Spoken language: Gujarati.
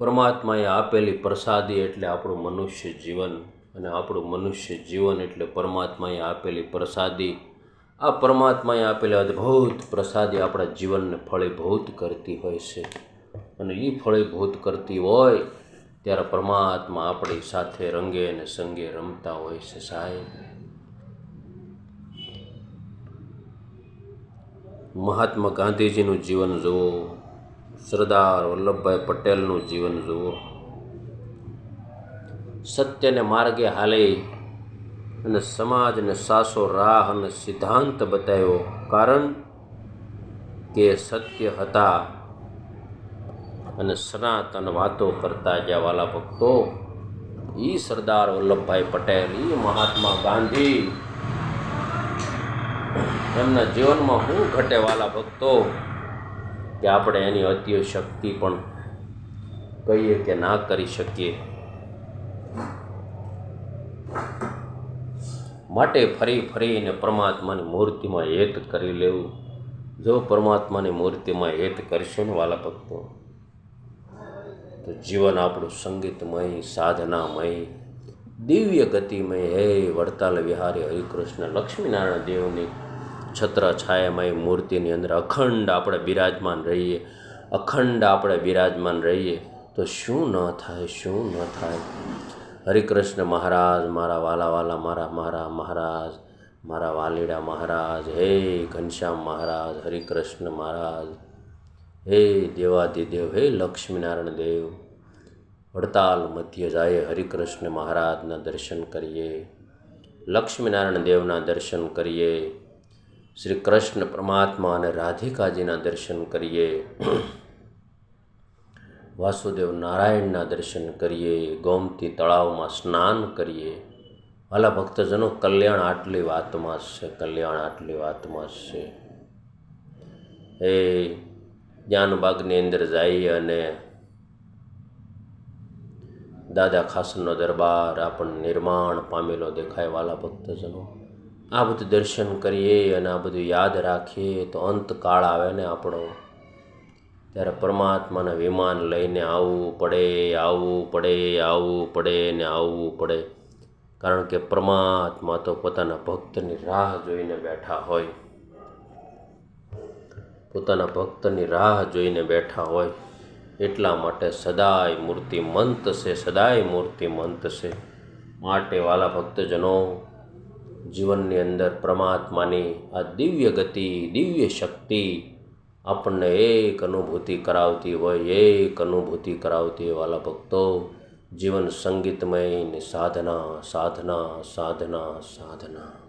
પરમાત્માએ આપેલી પ્રસાદી એટલે આપણું મનુષ્ય જીવન અને આપણું મનુષ્ય જીવન એટલે પરમાત્માએ આપેલી પ્રસાદી. આ પરમાત્માએ આપેલી અદ્ભુત પ્રસાદી આપણા જીવનને ફળીભૂત કરતી હોય છે. અને એ ફળીભૂત કરતી હોય ત્યારે પરમાત્મા આપણી સાથે રંગે અને સંગે રમતા હોય છે સાહેબ. મહાત્મા ગાંધીજીનું જીવન જુઓ. સરદાર વલ્લભભાઈ પટેલનું જીવન જુઓ. સત્યને માર્ગે હાલે અને સમાજને સાસો રાહ અને સિદ્ધાંત બતાવ્યો. કારણ કે સત્ય હતા અને સનાતન વાતો કરતા જ્યાં વાલા ભક્તો એ સરદાર વલ્લભભાઈ પટેલ એ મહાત્મા ગાંધી, એમના જીવનમાં શું ઘટે વાલા ભક્તો કે આપણે એની અતિય શક્તિ પણ કહીએ કે ના કરી શકીએ. માટે ફરી ફરીને પરમાત્માની મૂર્તિમાં હેત કરી લેવું. જો પરમાત્માની મૂર્તિમાં હેત કરશો ને વાલા ભક્તો, તો જીવન આપણું સંગીતમય, સાધનામય, દિવ્ય ગતિમય હે, વડતાલ વિહારી હરિકૃષ્ણ, લક્ષ્મીનારાયણ દેવની છત્ર છાયામય મૂર્તિની અંદર અખંડ આપણે બિરાજમાન રહીએ, અખંડ આપણે બિરાજમાન રહીએ, તો શું ન થાય, શું ન થાય? હરિકૃષ્ણ મહારાજ, મારા વાલા વાલા, મારા મારા મહારાજ, મારા વાલીડા મહારાજ, હે ઘનશ્યામ મહારાજ, હરિકૃષ્ણ મહારાજ, હે દેવાદિદેવ, હે લક્ષ્મીનારાયણ દેવ વડતાલ મધ્ય જાય હરિકૃષ્ણ મહારાજના દર્શન કરીએ, લક્ષ્મીનારાયણ દેવના દર્શન કરીએ શ્રી કૃષ્ણ પરમાત્મા અને રાધિકાજીના દર્શન કરીએ. વાસુદેવ નારાયણના દર્શન કરીએ. ગોમતી તળાવમાં સ્નાન કરીએ. વાલા ભક્તજનો, કલ્યાણ આટલી વાતમાં છે, કલ્યાણ આટલી વાતમાં છે. એ જ્ઞાનબાગની અંદર જઈએ અને દાદા ખાસનો દરબાર આપણને નિર્માણ પામેલો દેખાય વાલા ભક્તજનો. આ બધું દર્શન કરીએ અને આ બધું યાદ રાખીએ તો અંતકાળ આવે ને આપણો. ત્યારે પરમાત્માના વિમાન લઈને આવવું પડે આવવું પડે આવવું પડે ને આવવું પડે. કારણ કે પરમાત્મા તો પોતાના ભક્તની રાહ જોઈને બેઠા હોય. પોતાના ભક્તની રાહ જોઈને બેઠા હોય. એટલા માટે સદાય મૂર્તિમંત છે, સદાય મૂર્તિમંત છે. માટે વાલા ભક્તજનો જીવનની અંદર પરમાત્માની આ દિવ્ય ગતિ, દિવ્ય શક્તિ આપણને એક અનુભૂતિ કરાવતી હોય, એક અનુભૂતિ કરાવતી વાલા ભક્તો. જીવન સંગીતમય સાધના સાધના સાધના સાધના.